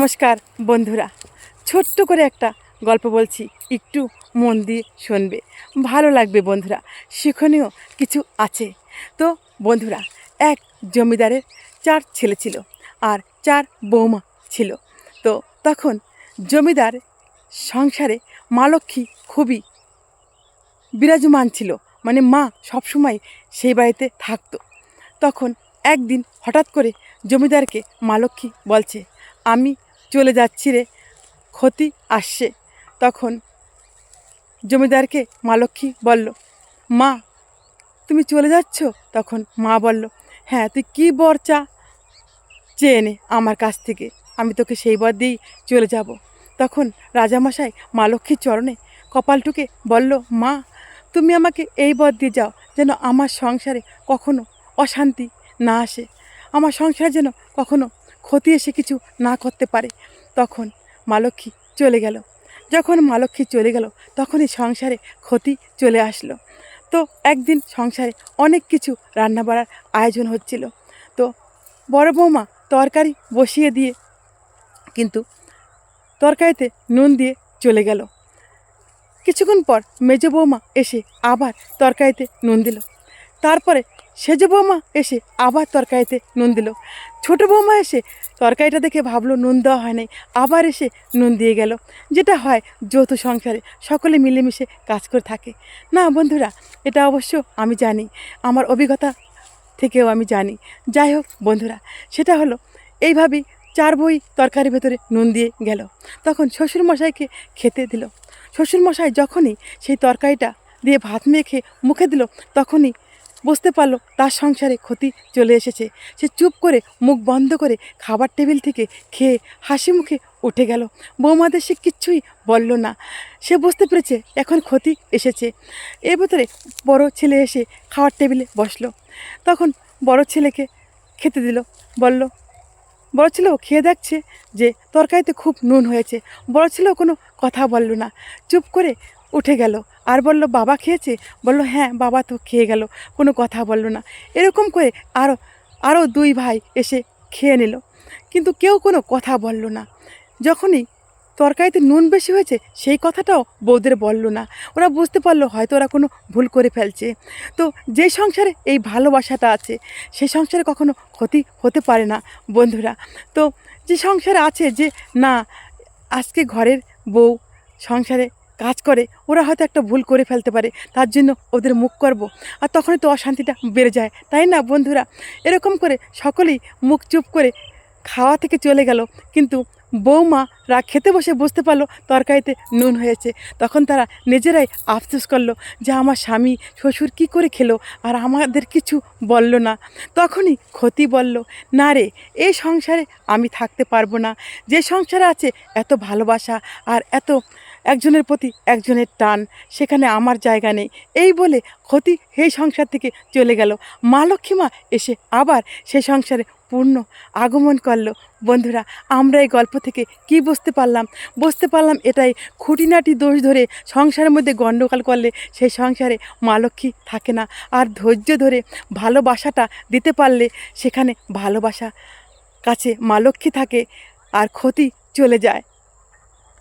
নমস্কার, বন্ধুরা। ছোট্ট করে একটা গল্প বলছি, একটু মন দিয়ে শুনবে। ভালো লাগবে, বন্ধুরা। শিক্ষণীয় কিছু আছে। তো, বন্ধুরা, এক জমিদারের চার ছেলে ছিল আর চার বৌমা ছিল। তো, তখন জমিদার সংসারে মা লক্ষ্মী খুবই বিরাজমান ছিল। মানে মা সবসময় সেই বাড়িতে থাকতো। তখন একদিন হঠাৎ করে জমিদারকে মা লক্ষ্মী বলছে, আমি চলে যাচ্ছি রে, ক্ষতি আসছে। তখন জমিদারকে মা লক্ষ্মী বলল, মা, তুমি চলে যাচ্ছ? তখন মা বলল হ্যাঁ তুই কী বর চা চেয়ে নে আমার কাছ থেকে, আমি তোকে সেই বর দিয়েই চলে যাব। তখন রাজামশাই মা লক্ষ্মীর চরণে কপালটুকে বলল, মা, তুমি আমাকে এই বর দিয়ে যাও যেন আমার সংসারে কখনো অশান্তি না আসে। আমার সংসারে যেন কখনো ক্ষতি এসে কিছু না করতে পারে। তখন মা লক্ষ্মী চলে গেল। যখন মা লক্ষ্মী চলে গেল, তখনই সংসারে ক্ষতি চলে আসলো। তো একদিন সংসারে অনেক কিছু রান্না বাড়ার আয়োজন হচ্ছিল। তো বড় বৌমা তরকারি বসিয়ে দিয়ে কিন্তু তরকারিতে নুন দিয়ে চলে গেল। কিছুক্ষণ পর মেজ বৌমা এসে আবার তরকারিতে নুন দিল। তারপরে সেজ বৌমা এসে আবার তরকারিতে নুন দিল। ছোট বৌমা এসে তরকারিটা দেখে ভাবলো নুন দেওয়া হয় নাই। আবার এসে নুন দিয়ে গেল। যেটা হয় যৌথ সংসারে সকলে মিলেমিশে কাজ করে থাকে। না বন্ধুরা, এটা অবশ্য আমি জানি। আমার অভিজ্ঞতা থেকেও আমি জানি। যাই হোক বন্ধুরা, সেটা হলো এইভাবেই চার বই তরকারির ভেতরে নুন দিয়ে গেল। তখন শ্বশুরমশাইকে খেতে দিল। শ্বশুরমশাই যখনই সেই তরকারিটা দিয়ে ভাত মেখে মুখে দিল, তখনই বুঝতে পারল তার সংসারে ক্ষতি চলে এসেছে। সে চুপ করে মুখ বন্ধ করে খাবার টেবিল থেকে খেয়ে হাসি মুখে উঠে গেল। বৌমাদের সে কিচ্ছুই বলল না। সে বুঝতে পেরেছে এখন ক্ষতি এসেছে। এর ভেতরে বড় ছেলে এসে খাওয়ার টেবিলে বসল। তখন বড় ছেলেকে খেতে দিল। বলল, বড় ছেলেও খেয়ে দেখছে যে তরকারিতে খুব নুন হয়েছে। বড় ছেলেও কোনো কথা বলল না। চুপ করে উঠে গেল। আর বলল, বাবা খেয়েছে? বলল হ্যাঁ বাবা তো খেয়ে গেল, কোনো কথা বলল না। এরকম করে আরও আরও দুই ভাই এসে খেয়ে নিল। কিন্তু কেউ কোনো কথা বলল না। যখনই তরকারিতে নুন বেশি হয়েছে, সেই কথাটাও বৌদের বলল না। ওরা বুঝতে পারল, হয়তো ওরা কোনো ভুল করে ফেলছে। তো যে সংসারে এই ভালোবাসাটা আছে সেই সংসারে কখনো ক্ষতি হতে পারে না, বন্ধুরা। তো যে সংসারে আছে যে, না, আজকে ঘরের বউ সংসারে কাজ করে, ওরা হয়তো একটা ভুল করে ফেলতে পারে, তার জন্য ওদের মুখ করব। আর তখনই তো অশান্তিটা বেড়ে যায়, তাই না বন্ধুরা? এরকম করে সকলেই মুখ চুপ করে খাওয়া থেকে চলে গেল, কিন্তু বৌমা রা খেতে বসে বুঝতে পারল তরকারিতে নুন হয়েছে। তখন তারা নিজেরাই আফসোস করল যে আমার স্বামী শ্বশুর কি করে খেলো আর আমাদের কিছু বলল না। তখনই ক্ষতি বলল, না রে এই সংসারে আমি থাকতে পারব না। যে সংসারে আছে এত ভালোবাসা আর এত একজনের প্রতি একজনের টান, সেখানে আমার জায়গা নেই। এই বলে ক্ষতি সেই সংসার থেকে চলে গেল। মা লক্ষ্মীমা এসে আবার সেই সংসারে পূর্ণ আগমন করল। বন্ধুরা, আমরা এই গল্প থেকে কি বুঝতে পারলাম? বুঝতে পারলাম এটাই খুঁটিনাটি দোষ ধরে সংসারের মধ্যে গণ্ডগোল করলে সেই সংসারে মা লক্ষ্মী থাকে না। আর ধৈর্য ধরে ভালোবাসাটা দিতে পারলে সেখানে ভালোবাসা কাছে মা লক্ষ্মী থাকে আর ক্ষতি চলে যায়।